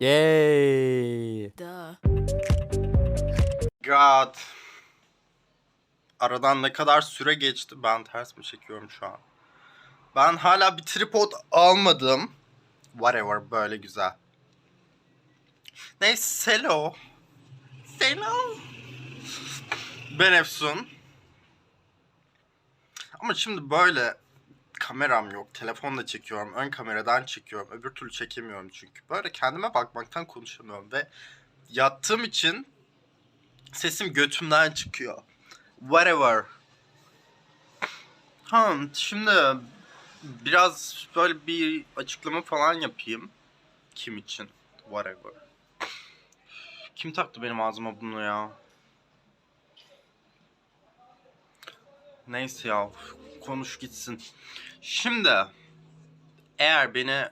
Yay. Duh. God. Aradan ne kadar süre geçti? Ben ters mi çekiyorum şu an? Ben hala bir tripod almadım. Whatever böyle güzel. Neyse selo. Selo. Ben Efsun. Ama şimdi böyle kameram yok. Telefonla çekiyorum. Ön kameradan çekiyorum. Öbür türlü çekemiyorum çünkü. Böyle kendime bakmaktan konuşamıyorum ve yattığım için sesim götümden çıkıyor. Whatever. Ha, şimdi biraz böyle bir açıklama falan yapayım. Kim için? Whatever. Kim taktı benim ağzıma bunu ya? Neyse ya konuş gitsin. Şimdi eğer beni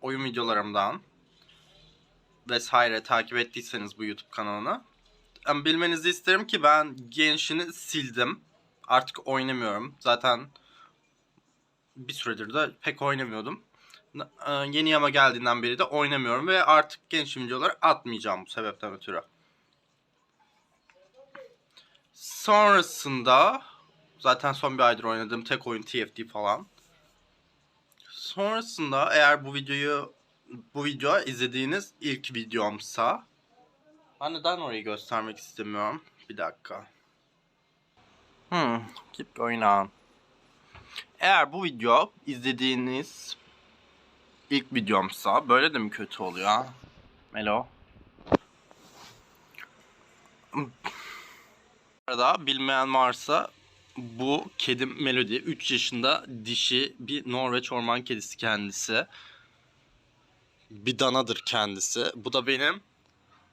oyun videolarımdan vesaire takip ettiyseniz bu YouTube kanalını bilmenizi isterim ki ben Genshin'i sildim. Artık oynamıyorum. Zaten bir süredir de pek oynamıyordum. Ee, Yeni yama geldiğinden beri de oynamıyorum ve artık Genshin videoları atmayacağım bu sebepten ötürü. Sonrasında zaten son bir aydır oynadığım tek oyun TFT falan. Sonrasında eğer bu videoyu bu video izlediğiniz ilk videomsa ben neden orayı göstermek istemiyorum? Bir dakika. Hmm, keep going on. Eğer bu video izlediğiniz ilk videomsa böyle de mi kötü oluyor? Melo. Bu arada bilmeyen varsa bu kedim Melody 3 yaşında dişi bir Norveç orman kedisi kendisi. Bir danadır kendisi. Bu da benim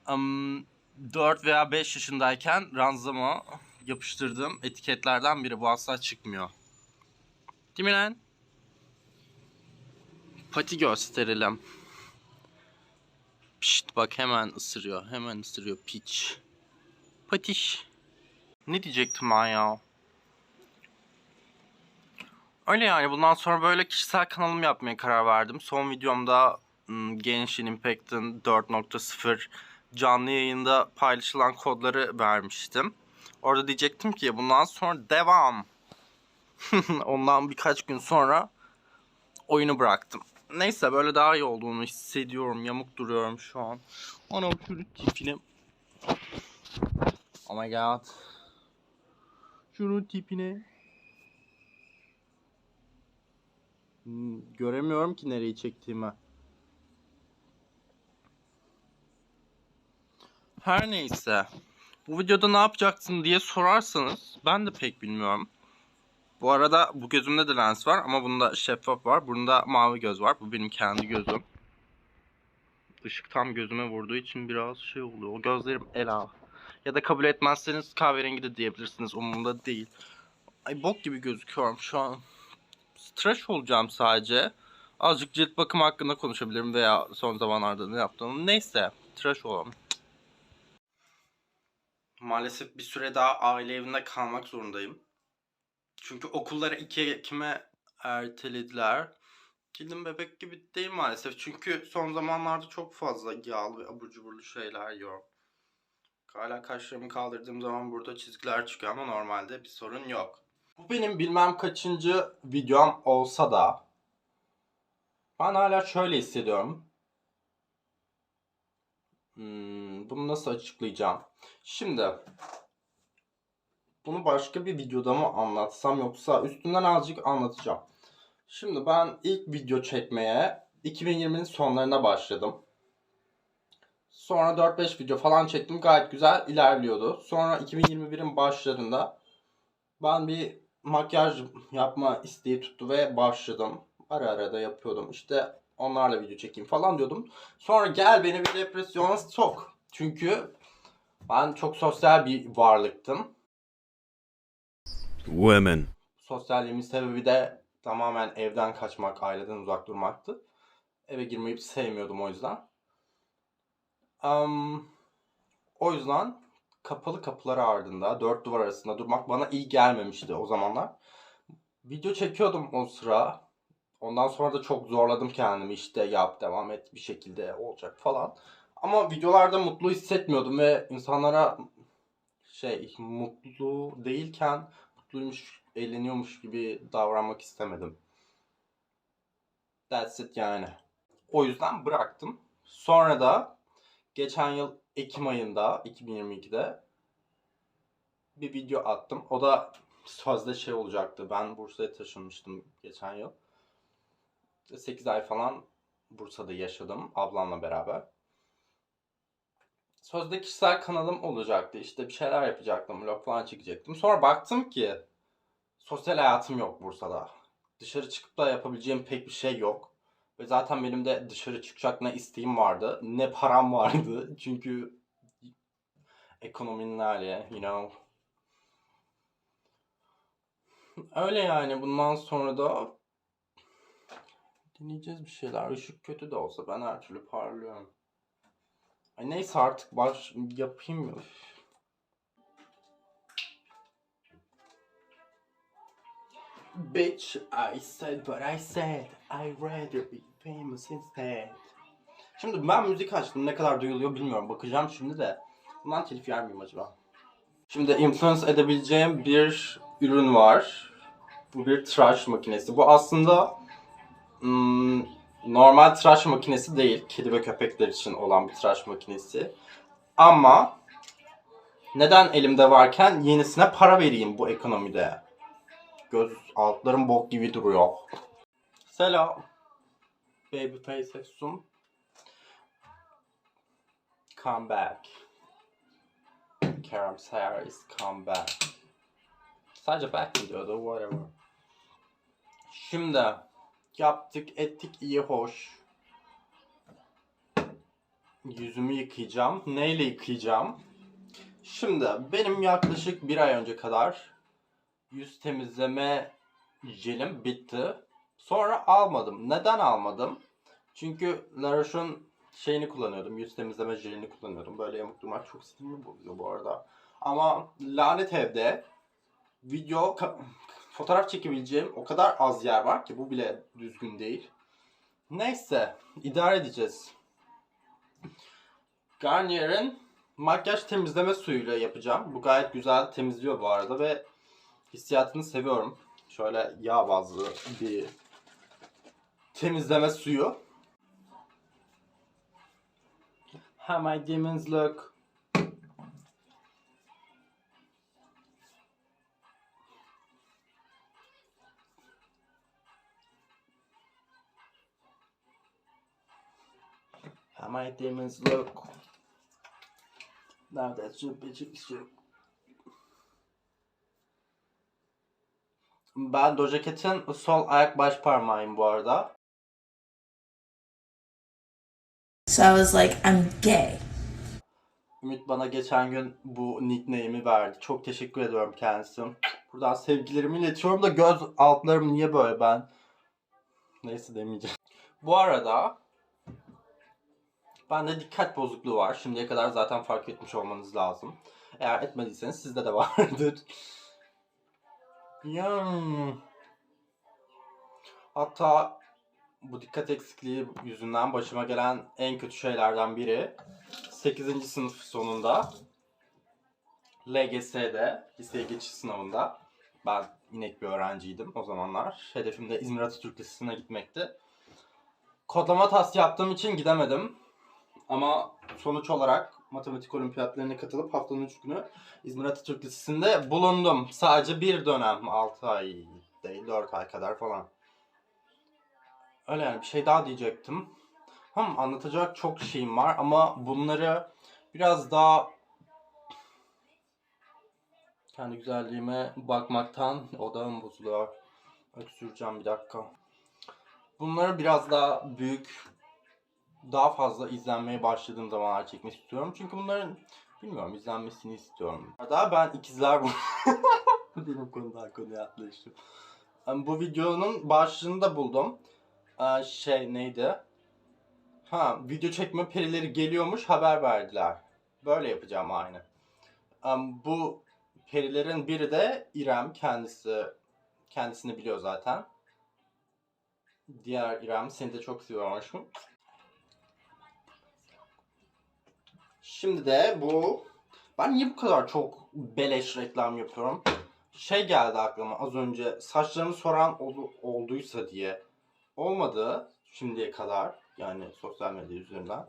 um, 4 veya 5 yaşındayken ranzama yapıştırdığım etiketlerden biri. Bu asla çıkmıyor. Değil mi lan? Pati gösterelim. Pişt bak hemen ısırıyor. Hemen ısırıyor piç. Patiş. Ne diyecektim ben ya? Öyle yani bundan sonra böyle kişisel kanalım yapmaya karar verdim. Son videomda Genshin Impact'ın 4.0 canlı yayında paylaşılan kodları vermiştim. Orada diyecektim ki bundan sonra devam. Ondan birkaç gün sonra oyunu bıraktım. Neyse böyle daha iyi olduğunu hissediyorum. Yamuk duruyorum şu an. Anam şunu tipine. Oh my god. Şunun tipine. Hmm, Göremiyorum ki nereyi çektiğimi. Her neyse. Bu videoda ne yapacaksın diye sorarsanız ben de pek bilmiyorum. Bu arada bu gözümde de lens var ama bunda şeffaf var. Bunda mavi göz var. Bu benim kendi gözüm. Işık tam gözüme vurduğu için biraz şey oluyor. O gözlerim ela. Ya da kabul etmezseniz kahverengi de diyebilirsiniz. Umurumda değil. Ay bok gibi gözüküyorum şu an. Tıraş olacağım sadece. Azıcık cilt bakımı hakkında konuşabilirim veya son zamanlarda ne yaptığımı. Neyse tıraş olalım. Maalesef bir süre daha aile evinde kalmak zorundayım. Çünkü okulları 2 Ekim'e ertelediler. Cildim bebek gibi değil maalesef. Çünkü son zamanlarda çok fazla yağlı ve abur cuburlu şeyler yiyorum. Hala kaşlarımı kaldırdığım zaman burada çizgiler çıkıyor ama normalde bir sorun yok. Bu benim bilmem kaçıncı videom olsa da ben hala şöyle hissediyorum. Hmm, bunu nasıl açıklayacağım? Şimdi bunu başka bir videoda mı anlatsam yoksa üstünden azıcık anlatacağım. Şimdi ben ilk video çekmeye 2020'nin sonlarına başladım. Sonra 4-5 video falan çektim. Gayet güzel ilerliyordu. Sonra 2021'in başlarında ben bir makyaj yapma isteği tuttu ve başladım. Ara ara da yapıyordum. İşte onlarla video çekeyim falan diyordum. Sonra gel beni bir depresyona sok. Çünkü ben çok sosyal bir varlıktım. Women. Sosyalliğimin sebebi de tamamen evden kaçmak, aileden uzak durmaktı. Eve girmeyi sevmiyordum o yüzden. Am, o yüzden kapalı kapılar ardında, dört duvar arasında durmak bana iyi gelmemişti o zamanlar. Video çekiyordum o sıra. Ondan sonra da çok zorladım kendimi işte yap devam et bir şekilde olacak falan. Ama videolarda mutlu hissetmiyordum ve insanlara şey mutlu değilken mutluymuş, eğleniyormuş gibi davranmak istemedim. That's it yani. O yüzden bıraktım. Sonra da geçen yıl Ekim ayında 2022'de bir video attım. O da sözde şey olacaktı. Ben Bursa'ya taşınmıştım geçen yıl. 8 ay falan Bursa'da yaşadım ablamla beraber. Sözde kişisel kanalım olacaktı. İşte bir şeyler yapacaktım. Vlog falan çekecektim. Sonra baktım ki sosyal hayatım yok Bursa'da. Dışarı çıkıp da yapabileceğim pek bir şey yok. Ve zaten benim de dışarı çıkacak ne isteğim vardı, ne param vardı. Çünkü ekonominin hali, you know. Öyle yani bundan sonra da deneyeceğiz bir şeyler. Işık kötü de olsa ben her türlü parlıyorum. Ay neyse artık baş yapayım mı? Bitch, I said what I said. I'd rather be famous instead. Şimdi ben müzik açtım. Ne kadar duyuluyor bilmiyorum. Bakacağım şimdi de. Bundan telif yer miyim acaba? Şimdi influence edebileceğim bir ürün var. Bu bir tıraş makinesi. Bu aslında hmm, normal tıraş makinesi değil. Kedi ve köpekler için olan bir tıraş makinesi. Ama neden elimde varken yenisine para vereyim bu ekonomide? Göz altlarım bok gibi duruyor. Selam. Babyface Efsun. Come back. Kerem Sayar is come back. Sadece back mi diyordu? Whatever. Şimdi yaptık ettik iyi hoş. Yüzümü yıkayacağım. Neyle yıkayacağım? Şimdi benim yaklaşık bir ay önce kadar yüz temizleme jelim bitti. Sonra almadım. Neden almadım? Çünkü La Roche'un şeyini kullanıyordum. Yüz temizleme jelini kullanıyordum. Böyle yamuk durmak çok sinirimi bozuyor bu arada. Ama lanet evde video fotoğraf çekebileceğim o kadar az yer var ki bu bile düzgün değil. Neyse idare edeceğiz. Garnier'in makyaj temizleme suyuyla yapacağım. Bu gayet güzel temizliyor bu arada ve hissiyatını seviyorum. Şöyle yağ bazlı bir temizleme suyu. How my demons look. How my demons look. Now that's your bitch shoot. Ben Doja Cat'in sol ayak baş parmağıyım bu arada. So I was like, I'm gay. Ümit bana geçen gün bu nickname'i verdi. Çok teşekkür ediyorum kendisi. Buradan sevgilerimi iletiyorum da göz altlarım niye böyle ben? Neyse demeyeceğim. Bu arada bende dikkat bozukluğu var. Şimdiye kadar zaten fark etmiş olmanız lazım. Eğer etmediyseniz sizde de vardır. Yani. Hatta bu dikkat eksikliği yüzünden başıma gelen en kötü şeylerden biri 8. sınıf sonunda LGS'de liseye geçiş sınavında ben inek bir öğrenciydim o zamanlar. Hedefim de İzmir Atatürk Lisesi'ne gitmekti. Kodlama tas yaptığım için gidemedim. Ama sonuç olarak matematik olimpiyatlarına katılıp haftanın 3 günü İzmir Atatürk Lisesi'nde bulundum. Sadece bir dönem 6 ay değil 4 ay kadar falan. Öyle yani bir şey daha diyecektim. Hem anlatacak çok şeyim var ama bunları biraz daha kendi güzelliğime bakmaktan odağım bozuluyor. Öksüreceğim bir dakika. Bunları biraz daha büyük, daha fazla izlenmeye başladığım zamanlar çekmek istiyorum. Çünkü bunların bilmiyorum izlenmesini istiyorum. Daha ben ikizler bu. Benim konudan konuya atlayışım. Yani Bu videonun başlığını da buldum. Ee, şey neydi? Ha video çekme perileri geliyormuş haber verdiler. Böyle yapacağım aynı. Em, bu perilerin biri de İrem kendisi kendisini biliyor zaten. Diğer İrem seni de çok seviyorum aşkım. Şimdi de bu ben niye bu kadar çok beleş reklam yapıyorum? Şey geldi aklıma az önce saçlarımı soran ol- olduysa diye. Olmadı şimdiye kadar yani sosyal medya üzerinden.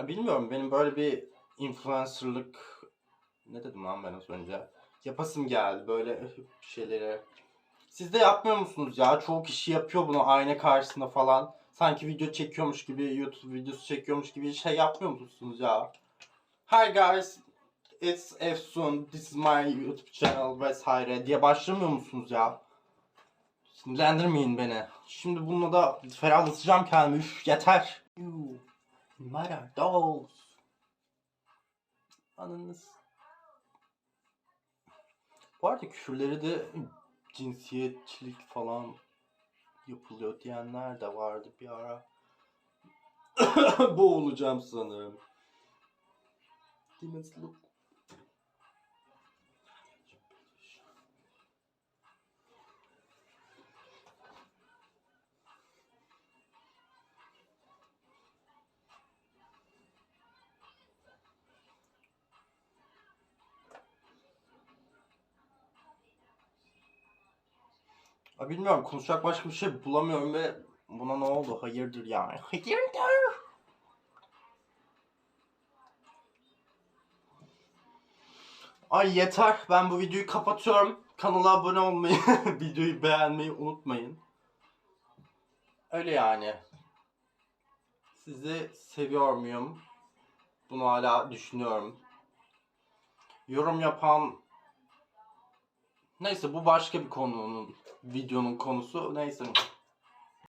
Bilmiyorum benim böyle bir influencerlık ne dedim lan ben az önce? Yapasım geldi böyle şeyleri. Siz de yapmıyor musunuz ya? Çoğu kişi yapıyor bunu ayna karşısında falan. Sanki video çekiyormuş gibi, YouTube videosu çekiyormuş gibi şey yapmıyor musunuz ya? Hi guys, it's Efsun, this is my YouTube channel vesaire diye başlamıyor musunuz ya? Sinirlendirmeyin beni. Şimdi bununla da ferahlatacağım kendimi. Üf yeter. You matter dolls. Anınız. Bu arada küfürleri de cinsiyetçilik falan yapılıyor diyenler de vardı bir ara. Boğulacağım sanırım. Demons look. Ya bilmiyorum konuşacak başka bir şey bulamıyorum ve buna ne oldu? Hayırdır yani? Hayırdır? Ay yeter. Ben bu videoyu kapatıyorum. Kanala abone olmayı, videoyu beğenmeyi unutmayın. Öyle yani. Sizi seviyor muyum? Bunu hala düşünüyorum. Yorum yapan Neyse bu başka bir konunun videonun konusu. Neyse.